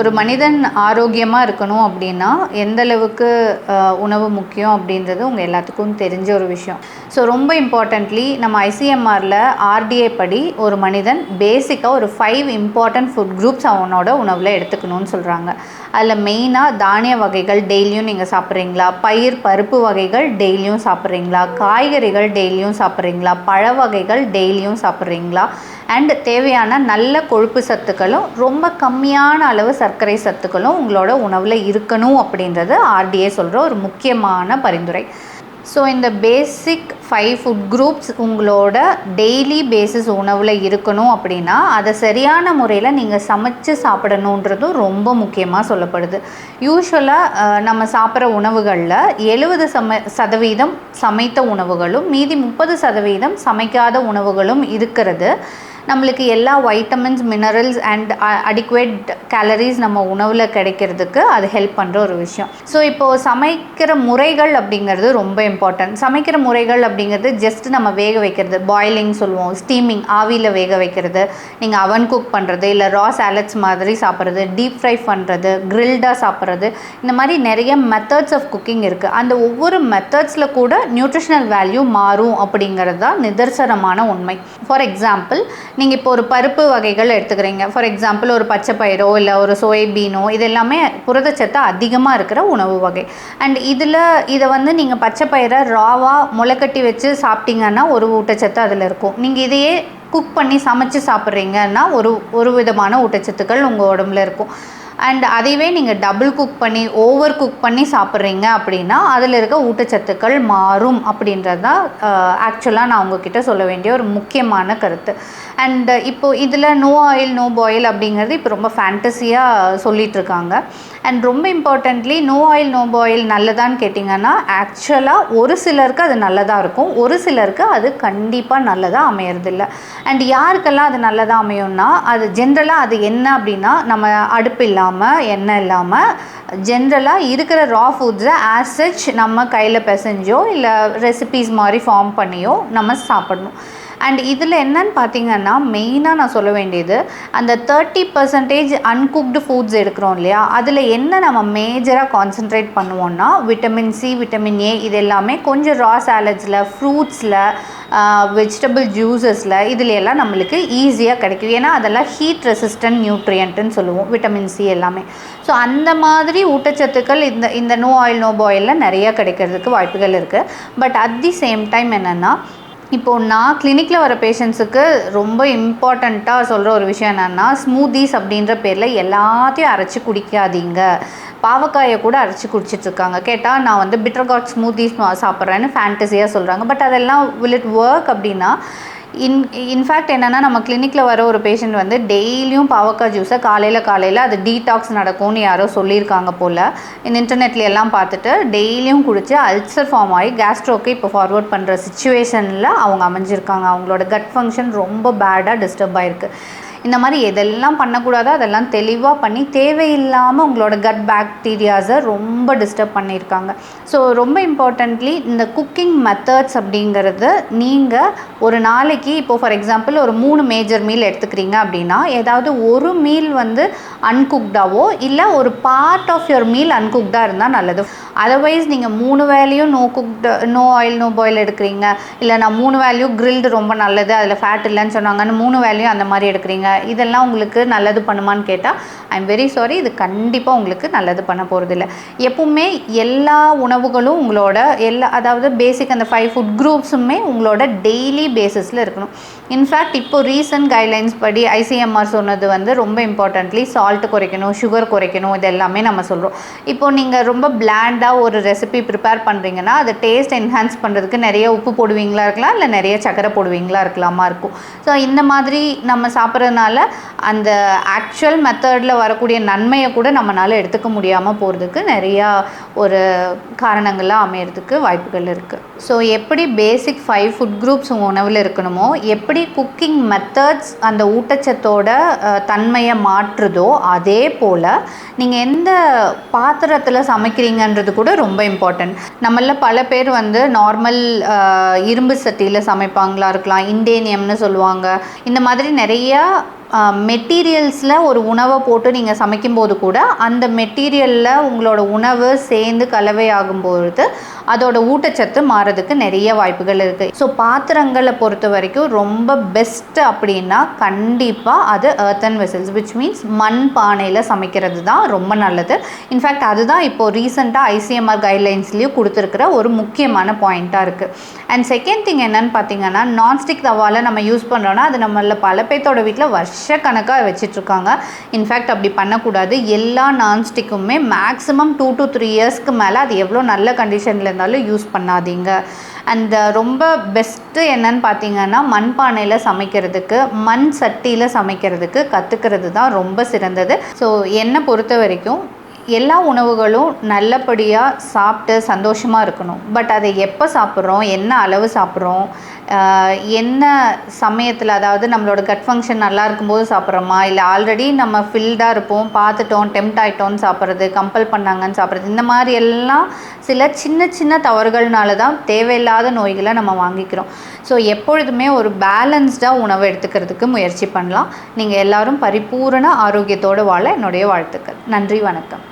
ஒரு மனிதன் ஆரோக்கியமாக இருக்கணும் அப்படின்னா எந்த அளவுக்கு உணவு முக்கியம் அப்படின்றது உங்கள் எல்லாத்துக்கும் தெரிஞ்ச ஒரு விஷயம். ஸோ ரொம்ப இம்பார்ட்டண்ட்லி நம்ம ஐசிஎம்ஆரில் ஆர்டிஏ படி ஒரு மனிதன் பேசிக்காக ஒரு ஃபைவ் இம்பார்ட்டன்ட் ஃபுட் குரூப்ஸ் அவனோட உணவில் எடுத்துக்கணும்னு சொல்கிறாங்க அதில் மெயினாக தானிய வகைகள் டெய்லியும் நீங்கள் சாப்பிட்றீங்களா? பயிர் பருப்பு வகைகள் டெய்லியும் சாப்பிட்றீங்களா? காய்கறிகள் டெய்லியும் சாப்பிட்றீங்களா? பழ வகைகள் டெய்லியும் சாப்பிட்றீங்களா? அண்ட் தேவையான நல்ல கொழுப்பு சத்துக்களும் ரொம்ப கம்மியான அளவு சர்க்கரை சத்துக்களும் உங்களோட உணவில் இருக்கணும் அப்படின்றது ஆர்டிஏ சொல்கிற ஒரு முக்கியமான பரிந்துரை. ஸோ இந்த பேசிக் ஃபைவ் ஃபுட் குரூப்ஸ் உங்களோட டெய்லி பேசிஸ் உணவில் இருக்கணும் அப்படின்னா அதை சரியான முறையில் நீங்கள் சமைச்சு சாப்பிடணுன்றதும் ரொம்ப முக்கியமாக சொல்லப்படுது. யூஸ்வலாக நம்ம சாப்பிட்ற உணவுகளில் எழுபது சம சதவீதம் சமைத்த உணவுகளும் மீதி முப்பது சதவீதம் சமைக்காத உணவுகளும் இருக்கிறது. நம்மளுக்கு எல்லா vitamins minerals and adequate calories நம்ம உணவில் கிடைக்கிறதுக்கு அது ஹெல்ப் பண்ணுற ஒரு விஷயம். ஸோ இப்போது சமைக்கிற முறைகள் அப்படிங்கிறது ரொம்ப இம்பார்ட்டன்ட் சமைக்கிற முறைகள் அப்படிங்கிறது ஜஸ்ட் நம்ம வேக வைக்கிறது பாயிலிங் சொல்லுவோம் ஸ்டீமிங் ஆவியில் வேக வைக்கிறது நீங்கள் அவன் குக் பண்ணுறது இல்லை ரா சாலட்ஸ் மாதிரி சாப்பிட்றது டீப் ஃப்ரை பண்ணுறது கிரில்டாக சாப்பிட்றது இந்த மாதிரி நிறைய மெத்தட்ஸ் ஆஃப் குக்கிங் இருக்குது அந்த ஒவ்வொரு மெத்தட்ஸில் கூட நியூட்ரிஷனல் வேல்யூ மாறும் அப்படிங்கிறது தான் நிதர்சனமான உண்மை. ஃபார் எக்ஸாம்பிள் நீங்கள் இப்போ ஒரு பருப்பு வகைகள் எடுத்துக்கிறீங்க. ஃபார் எக்ஸாம்பிள் ஒரு பச்சை பயிரோ இல்லை ஒரு சோயபீனோ இது எல்லாமே புரதச்சத்து அதிகமாக இருக்கிற உணவு வகை. அண்ட் இதில் இதை வந்து நீங்கள் பச்சை பயிரை ராவாக முளைக்கட்டி வச்சு சாப்பிட்டீங்கன்னா ஒரு ஊட்டச்சத்து அதில் இருக்கும். நீங்கள் இதையே குக் பண்ணி சமைச்சு சாப்பிட்றீங்கன்னா ஒரு ஒரு விதமான ஊட்டச்சத்துக்கள் உங்கள் உடம்புல இருக்கும். அண்ட் அதையவே நீங்கள் டபுள் குக் பண்ணி ஓவர் குக் பண்ணி சாப்பிட்றீங்க அப்படின்னா அதில் இருக்க ஊட்டச்சத்துக்கள் மாறும் அப்படின்றது தான் ஆக்சுவலாக நான் உங்ககிட்ட சொல்ல வேண்டிய ஒரு முக்கியமான கருத்து. அண்ட் இப்போது இதில் நோ ஆயில் நோ பாயில் அப்படிங்கிறது இப்போ ரொம்ப ஃபேண்டஸியாக சொல்லிகிட்ருக்காங்க அண்ட் ரொம்ப importantly no oil no boil நல்லதான்னு கேட்டிங்கன்னா ஆக்சுவலாக ஒரு சிலருக்கு அது நல்லதாக இருக்கும். ஒரு சிலருக்கு அது கண்டிப்பாக நல்லதாக அமையறதில்ல. அண்ட் யாருக்கெல்லாம் அது நல்லதாக அமையும்னா அது ஜென்ரலாக அது என்ன அப்படின்னா நம்ம அடுப்பு இல்லாமல் எண்ணெய் இல்லாமல் ஜென்ரலாக இருக்கிற ரா ஃபுட்ஸை ஆஸ் சச் நம்ம கையில் பிசைஞ்சோ இல்லை ரெசிபீஸ் மாதிரி ஃபார்ம் பண்ணியோ நம்ம சாப்பிடணும். அண்ட் இதில் என்னன்னு பார்த்தீங்கன்னா மெயினாக நான் சொல்ல வேண்டியது அந்த தேர்ட்டி பர்சன்டேஜ் அன்குக்டு ஃபுட்ஸ் எடுக்கிறோம் இல்லையா? அதில் என்ன நம்ம மேஜராக கான்சென்ட்ரேட் பண்ணுவோம்னா விட்டமின் சி விட்டமின் ஏ இது எல்லாமே கொஞ்சம் ரா சாலட்ஸில் ஃப்ரூட்ஸில் வெஜிடபிள் ஜூஸஸில் இதில் எல்லாம் நம்மளுக்கு ஈஸியாக கிடைக்கும். ஏன்னா அதெல்லாம் ஹீட் ரெசிஸ்டன்ட் நியூட்ரியன்ட்டுன்னு சொல்லுவோம் விட்டமின் சி எல்லாமே. ஸோ அந்த மாதிரி ஊட்டச்சத்துக்கள் இந்த இந்த நோ ஆயில் நோ பாயிலில் நிறையா கிடைக்கிறதுக்கு வாய்ப்புகள் இருக்குது but at the same time என்னென்னா இப்போது நான் கிளினிக்கில் வர பேஷண்ட்ஸுக்கு ரொம்ப இம்பார்ட்டண்ட்டாக சொல்கிற ஒரு விஷயம் என்னென்னா ஸ்மூதிஸ் அப்படின்ற பேரில் எல்லாத்தையும் அரைச்சி குடிக்காதீங்க. பாவக்காயை கூட அரைச்சி குடிச்சிட்ருக்காங்க. கேட்டால் நான் வந்து பிட்டர் காட் ஸ்மூதீஸ் சாப்பிட்றேன்னு ஃபேண்டசியாக சொல்கிறாங்க பட் அதெல்லாம் வில் இட் ஒர்க் அப்படின்னா இன் இன்ஃபேக்ட் என்னென்னா நம்ம கிளினிக்கில் வர ஒரு பேஷண்ட் வந்து டெய்லியும் பாவக்காய் ஜூஸை காலையில் காலையில் அது டீடாக்ஸ் நடக்கும்னு யாரோ சொல்லியிருக்காங்க போல் இந்த இன்டர்நெட்ல எல்லாம் பார்த்துட்டு டெய்லியும் குடித்து அல்சர் ஃபார்ம் ஆகி கேஸ்ட்ரோக்கு இப்போ ஃபார்வர்ட் பண்ணுற சுச்சுவேஷனில் அவங்க அமைஞ்சிருக்காங்க. அவங்களோட கட் ஃபங்க்ஷன் ரொம்ப பேடாக டிஸ்டர்ப் ஆகிருக்கு இந்த மாதிரி எதெல்லாம் பண்ணக்கூடாதோ அதெல்லாம் தெளிவாக பண்ணி தேவையில்லாமல் உங்களோட கட் பாக்டீரியாஸை ரொம்ப டிஸ்டர்ப் பண்ணியிருக்காங்க. ஸோ ரொம்ப இம்பார்ட்டண்ட்லி இந்த குக்கிங் மெத்தட்ஸ் அப்படிங்கிறது நீங்கள் ஒரு நாளைக்கு இப்போ ஃபார் எக்ஸாம்பிள் ஒரு மூணு மேஜர் மீல் எடுத்துக்கிறீங்க அப்படின்னா ஏதாவது ஒரு மீல் வந்து அன்குக்டாவோ இல்லை ஒரு பார்ட் ஆஃப் யுவர் மீல் அன்குக்டாக இருந்தால் நல்லது. அதர்வைஸ் நீங்கள் மூணு வேலையும் no cooked no oil no boil எடுக்கிறீங்க. இல்லை நான் மூணு வேலையும் கிரில்டு ரொம்ப நல்லது அதில் ஃபேட் இல்லைன்னு சொன்னாங்கன்னு மூணு வேலையும் அந்த மாதிரி எடுக்கிறீங்க. இதெல்லாம் உங்களுக்கு நல்லது பண்ணுமான்னு கேட்டால் ஐ எம் வெரி சாரி இது கண்டிப்பாக உங்களுக்கு நல்லது பண்ண போகிறதில்ல எப்பவுமே எல்லா உணவுகளும் உங்களோட எல்லா அதாவது பேசிக் அந்த ஃபைவ் ஃபுட் குரூப்ஸுமே உங்களோட டெய்லி பேசிஸில் இருக்கணும். இன்ஃபேக்ட் இப்போ ரீசன்ட் கைட்லைன்ஸ் படி ஐசிஎம்ஆர் சொன்னது வந்து ரொம்ப இம்பார்ட்டன்ட்லி சால்ட் குறைக்கணும் சுகர் குறைக்கணும் இது எல்லாமே நம்ம சொல்கிறோம் இப்போ நீங்கள் ரொம்ப பிளாண்டாக ஒரு ரெசிபி ப்ரிப்பேர் பண்ணுறீங்கன்னா அது டேஸ்ட் என்ஹான்ஸ் பண்ணுறதுக்கு நிறைய உப்பு போடுவீங்களா இருக்கலாம் இல்லை நிறைய சக்கரை போடுவீங்களா இருக்கலாமா இருக்கும். ஸோ இந்த மாதிரி நம்ம சாப்பிட்றதுனால அந்த ஆக்சுவல் மெத்தடில் வரக்கூடிய நன்மையை கூட நம்மளால் எடுத்துக்க முடியாமல் போகிறதுக்கு நிறையா ஒரு காரணங்கள்லாம் அமையறதுக்கு வாய்ப்புகள் இருக்குது ஸோ எப்படி பேசிக் ஃபைவ் ஃபுட் குரூப்ஸ் உணவில் இருக்கணுமோ எப்படி குக்கிங் மெத்தட்ஸ் அந்த ஊட்டச்சத்தோட தன்மையை மாற்றுதோ அதே போல் நீங்கள் எந்த பாத்திரத்தில் சமைக்கிறீங்கன்றது கூட ரொம்ப இம்பார்ட்டன்ட் நம்மள பல பேர் வந்து நார்மல் இரும்பு சட்டியில் சமைப்பாங்களா இருக்கலாம் இண்டேனியம்னு சொல்லுவாங்க. இந்த மாதிரி நிறையா மெட்டீரியல்ஸில் ஒரு உணவை போட்டு நீங்கள் சமைக்கும்போது கூட அந்த மெட்டீரியலில் உங்களோட உணவு சேர்ந்து கலவையாகும் பொழுது அதோட ஊட்டச்சத்து மாறதுக்கு நிறைய வாய்ப்புகள் இருக்குது ஸோ பாத்திரங்களை பொறுத்த வரைக்கும் ரொம்ப பெஸ்ட் அப்படின்னா கண்டிப்பாக அது earthen வெசல்ஸ் விச் மீன்ஸ் மண் பானையில் சமைக்கிறது தான் ரொம்ப நல்லது. இன்ஃபேக்ட் அதுதான் இப்போது ரீசெண்டாக ஐசிஎம்ஆர் கைட்லைன்ஸ்லேயும் கொடுத்துருக்கிற ஒரு முக்கியமான பாயிண்ட்டாக இருக்குது அண்ட் செகண்ட் திங் என்னன்னு பார்த்தீங்கன்னா நான்ஸ்டிக் தவால நம்ம யூஸ் பண்ணுறோன்னா அது நம்மள பல பேர்த்தோட வீட்டில் வருஷம் லட்சக்கணக்காக வச்சிட்ருக்காங்க. இன்ஃபேக்ட் அப்படி பண்ணக்கூடாது. எல்லா நான்ஸ்டிக்குமே மேக்ஸிமம் டூ டு த்ரீ இயர்ஸ்க்கு மேலே அது எவ்வளோ நல்ல கண்டிஷனில் இருந்தாலும் யூஸ் பண்ணாதீங்க. அண்ட் uh, ரொம்ப பெஸ்ட்டு என்னன்னு பார்த்தீங்கன்னா மண்பானையில் சமைக்கிறதுக்கு மண் சட்டியில் சமைக்கிறதுக்கு கற்றுக்கிறது தான் ரொம்ப சிறந்தது. ஸோ என்னை பொறுத்த வரைக்கும் எல்லா உணவுகளும் நல்லபடியாக சாப்பிட்டு சந்தோஷமாக இருக்கணும். பட் அதை எப்போ சாப்பிட்றோம்? என்ன அளவு சாப்பிட்றோம்? என்ன சமயத்தில் அதாவது நம்மளோட கட் ஃபங்க்ஷன் நல்லா இருக்கும்போது சாப்பிட்றோமா? இல்லை ஆல்ரெடி நம்ம ஃபில்டாக இருப்போம் பார்த்துட்டோம் டெம்ட் ஆகிட்டோம்னு சாப்பிட்றது கம்பல் பண்ணாங்கன்னு சாப்பிட்றது இந்த மாதிரி எல்லாம் சில சின்ன சின்ன தவறுகள்னால தான் தேவையில்லாத நோய்களை நம்ம வாங்கிக்கிறோம். ஸோ எப்பொழுதுமே ஒரு பேலன்ஸ்டாக உணவு எடுத்துக்கிறதுக்கு முயற்சி பண்ணலாம். நீங்கள் எல்லாரும் பரிபூரண ஆரோக்கியத்தோடு வாழ என்னுடைய வாழ்த்துக்கள். நன்றி வணக்கம்.